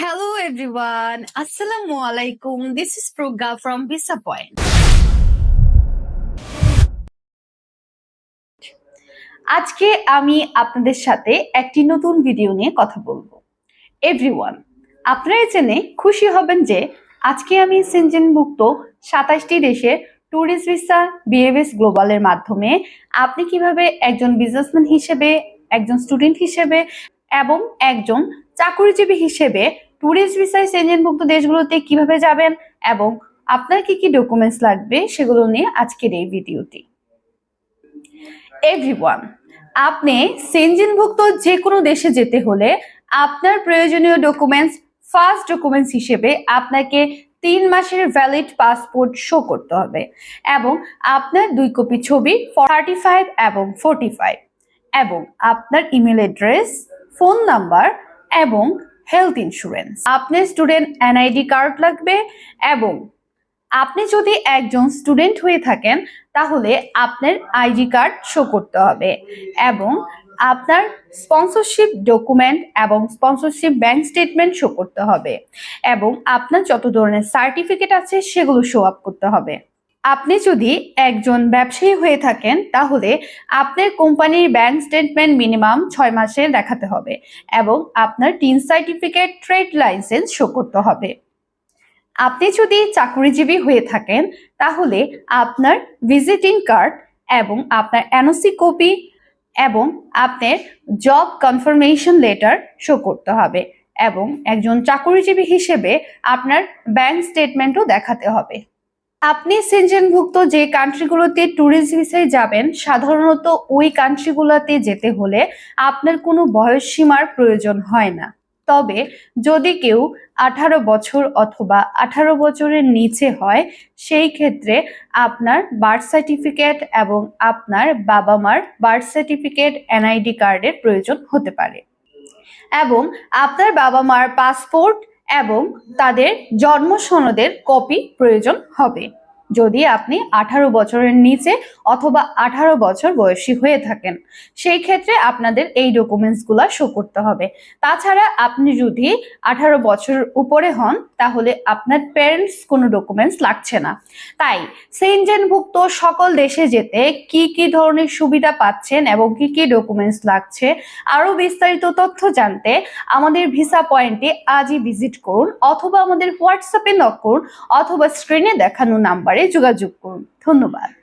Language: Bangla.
Hello, everyone. Assalamu alaikum. This is Proga from Visa Point. আজকে আমি আপনাদের সাথে একটি নতুন ভিডিও নিয়ে কথা বলব এভরিওয়ান আপনারা জেনে খুশি হবেন যে আজকে আমি সেনজেনভুক্ত সাতাশটি দেশে ট্যুরিস্ট ভিসা বিএভিএস গ্লোবালের মাধ্যমে আপনি কীভাবে একজন বিজনেসম্যান হিসেবে, একজন স্টুডেন্ট হিসেবে এবং একজন চাকরিজীবী হিসেবে ট্যুরিস্ট ভিসায় সেনজেনভুক্ত দেশগুলোতে কীভাবে যাবেন এবং আপনার কি কি ডকুমেন্টস লাগবে সেগুলো নিয়ে আজকের এই ভিডিওটি। এভরিওয়ান আপনি সেনজেনভুক্ত যে কোনো দেশে যেতে হলে আপনার প্রয়োজনীয় ডকুমেন্টস ফার্স্ট ডকুমেন্টস হিসেবে আপনাকে তিন মাসের ভ্যালিড পাসপোর্ট শো করতে হবে এবং আপনার দুই কপি ছবি থার্টি ফাইভ এবং ফোর্টি ফাইভ এবং আপনার ইমেল অ্যাড্রেস ফোন নাম্বার এবং হেলথ ইন্স্যুরেন্স আপনার স্টুডেন্ট এনআইডি কার্ড লাগবে এবং আপনি যদি একজন স্টুডেন্ট হয়ে থাকেন, তাহলে আপনার আইডি কার্ড শো করতে হবে এবং আপনার স্পন্সরশিপ ডকুমেন্ট এবং স্পন্সরশিপ ব্যাংক স্টেটমেন্ট শো করতে হবে এবং আপনার যত ধরনের সার্টিফিকেট আছে, সেগুলো শো আপ করতে হবে। আপনি যদি একজন ব্যবসায়ী হয়ে থাকেন, তাহলে আপনার কোম্পানির ব্যাংক স্টেটমেন্ট মিনিমাম ছয় মাসে দেখাতে হবে এবং আপনার TIN certificate, trade licence show করতে হবে। আপনি যদি চাকরিজীবী হয়ে থাকেন, তাহলে আপনার ভিজিটিং কার্ড এবং আপনার এনওসি কপি এবং আপনার জব কনফার্মেশন লেটার শো করতে হবে এবং একজন চাকরিজীবী হিসেবে আপনার ব্যাংক স্টেটমেন্টও দেখাতে হবে। আপনি সেনজেনভুক্ত যে কান্ট্রিগুলোতে ট্যুরিস্ট ভিসায় যাবেন, সাধারণত ওই কান্ট্রিগুলোতে যেতে হলে আপনার কোনো বয়স সীমার প্রয়োজন হয় না। তবে যদি কেউ আঠারো বছর অথবা আঠারো বছরের নিচে হয়, সেই ক্ষেত্রে আপনার বার্থ সার্টিফিকেট এবং আপনার বাবা মার বার্থ সার্টিফিকেট এনআইডি কার্ডের প্রয়োজন হতে পারে। এবং আপনার বাবা মার পাসপোর্ট এবং তাদের জন্ম সনদের কপি প্রয়োজন হবে। যদি আপনি আঠারো বছরের নিচে অথবা আঠারো বছর বয়সী হয়ে থাকেন, সেই ক্ষেত্রে আপনাদের এই ডকুমেন্টসগুলো শো করতে হবে। তাছাড়া আপনি যদি আঠারো বছর উপরে হন, তাহলে আপনার প্যারেন্টস কোনো ডকুমেন্টস লাগছে না। তাই সেনজেনভুক্ত সকল দেশে যেতে কি কি ধরনের সুবিধা পাচ্ছেন এবং কি কি ডকুমেন্টস লাগছে, আরও বিস্তারিত তথ্য জানতে আমাদের ভিসা পয়েন্টে আজই ভিজিট করুন অথবা আমাদের হোয়াটসঅ্যাপে নক করুন অথবা স্ক্রিনে দেখানো নাম্বারে যোগাযোগ করুন। ধন্যবাদ।